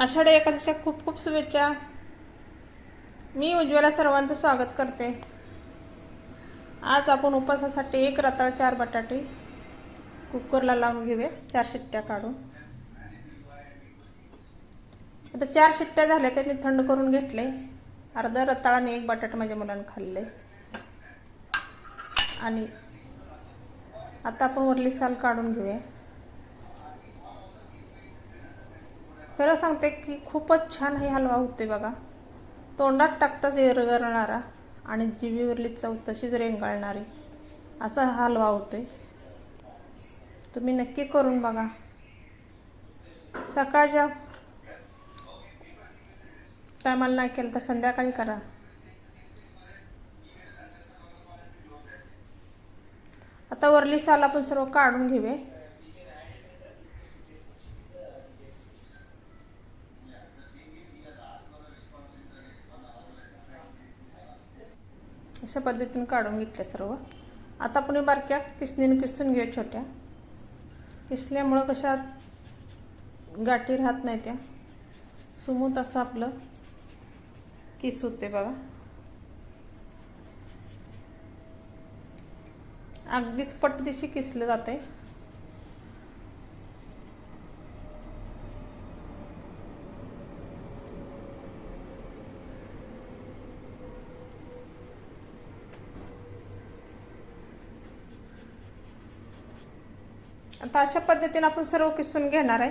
आषाढी एकादशीच्या खूप खूप शुभेच्छा. मी उज्ज्वला सर्वांचं स्वागत करते. आज आपण उपवासासाठी एक रताळ चार बटाटे कुकरला लावून घेऊया चार शिट्ट्या काढून. आता चार शिट्ट्या झाल्या तर मी थंड करून घेतले. अर्धा रताळाने एक बटाटा माझ्या मुलानं खाल्ले. आणि आता आपण वरली साल काढून घेऊया. खरं सांगते की खूपच छान हे हलवा होते बघा. तोंडात टाकताच एरगरणारा आणि जिवीवरली चव तशीच रेंगाळणारी. असा हलवा होते तुम्ही नक्की करून बघा. सकाळच्या टायमाला नाही केलं तर संध्याकाळी करा. आता वरली साल आपण सर्व काढून घेऊया. अशा पद्धतीने काढून घेतल्या सर्व. आता आपण बारक्या किसनीने किसून घे छोट्या. किसल्यामुळं कशा गाठी राहत नाही त्या. सुमूत असं आपलं किस होते बघा. अगदीच पटदिशी किसलं जाते आता अशा पद्धतीने आपण सर्व किसून घेणार आहे.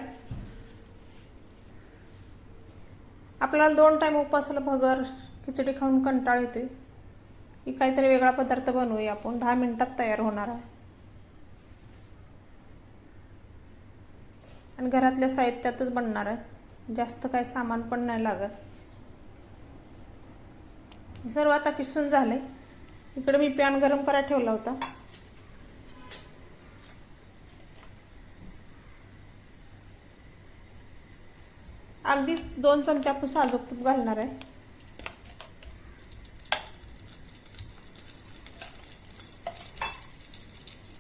आपल्याला दोन टाईम उपासाला भगर खिचडी खाऊन कंटाळ येते की काहीतरी वेगळा पदार्थ बनवूया आपण. दहा मिनिटात तयार होणार आहे. आणि घरातल्या साहित्यातच बनणार आहे. जास्त काही सामान पण नाही लागत. सर्व आता किसून झाले इकडे मी पॅन गरम करायला ठेवला होता. अगदी दोन चमचे आपण साजूक तूप घालणार आहे.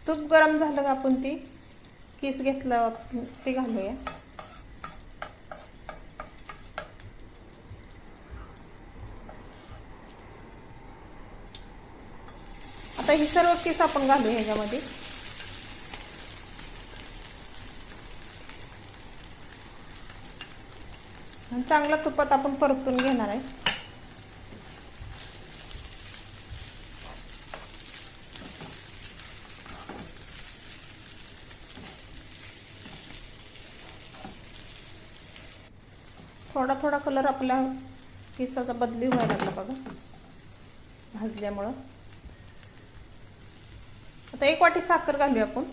तूप गरम झालं का आपण ती? किस घेतलं ते घालूया. आता ही सर्व किस आपण घालूया ह्याच्यामध्ये. आणि चांगला तुपात आपण परतून घेणार आहे. थोडा थोडा कलर आपल्या पिसाचा बदली व्हायला लागला बघा. भाजल्यामुळं. आता एक वाटी साखर घालूया आपण.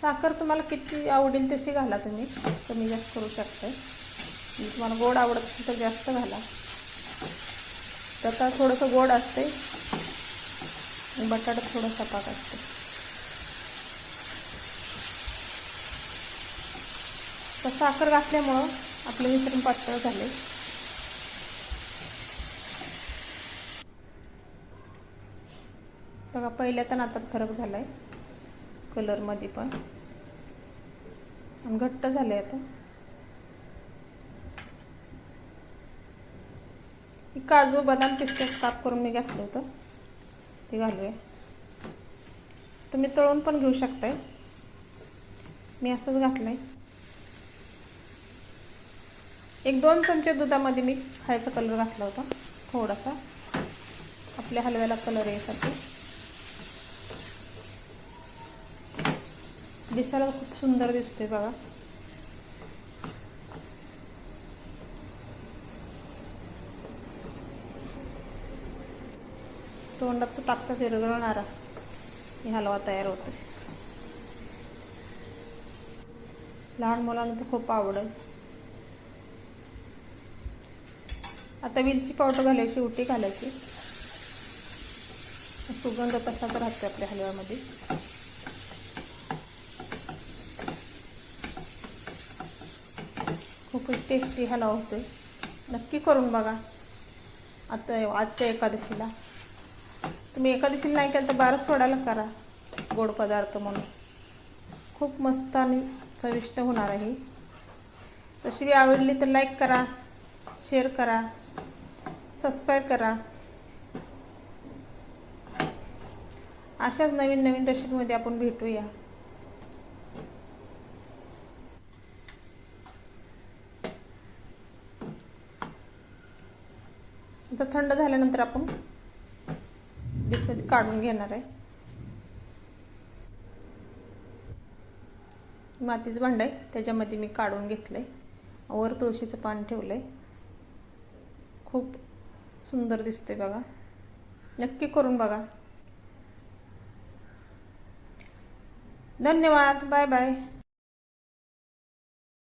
साखर तुम्हाला किती आवडेल तशी घाला तुम्ही. कमी जास्त करू शकता तुम्हाला गोड आवडत असेल तर जास्त घाला. त्याचा थोडंसं गोड असते बटाटा थोडासा पाक असते तर साखर घातल्यामुळं आपलं मिश्रण पातळ झाले बघा पहिल्या तर नातात फरक झाला आहे कलरमध्ये पण. घट्ट झाले आता. काजू बदाम पिस्त्याच काप करून मी घातलं होतं. ते घालूया. तुम्ही तळून पण घेऊ शकताय. मी असंच घातलंय. एक दोन चमचे दुधामध्ये मी खायचा कलर घातला होता. थोडासा. आपल्या हलव्याला कलर यासाठी दिसायला खूप सुंदर दिसते बघा. तोंडात तर टाकताच विरघळणारा हलवा तयार होतो लहान मुलांना तर खूप आवडेल. आता वेलची पावडर घालायची उटी घालायची. सुगंध तसाच राहते आपल्या हलव्यामध्ये. खूपच टेस्टी हलवा होतोय नक्की करून बघा. आता आजच्या एकादशीला. तुम्ही एकादशीला नाही केलं तर बारच सोडायला करा. गोड पदार्थ म्हणून. खूप मस्त आणि चविष्ट होणार आहे रेसिपी आवडली तर लाईक करा शेअर करा सबस्क्राईब करा. अशाच नवीन नवीन रेसिपीमध्ये आपण भेटूया. आता थंड झाल्यानंतर आपण डिशमध्ये काढून घेणार आहे. मातीचं भांड आहे त्याच्यामध्ये मी काढून घेतलं आहे वर तुळशीचं पान ठेवलं आहे खूप सुंदर दिसते बघा. नक्की करून बघा. धन्यवाद बाय बाय.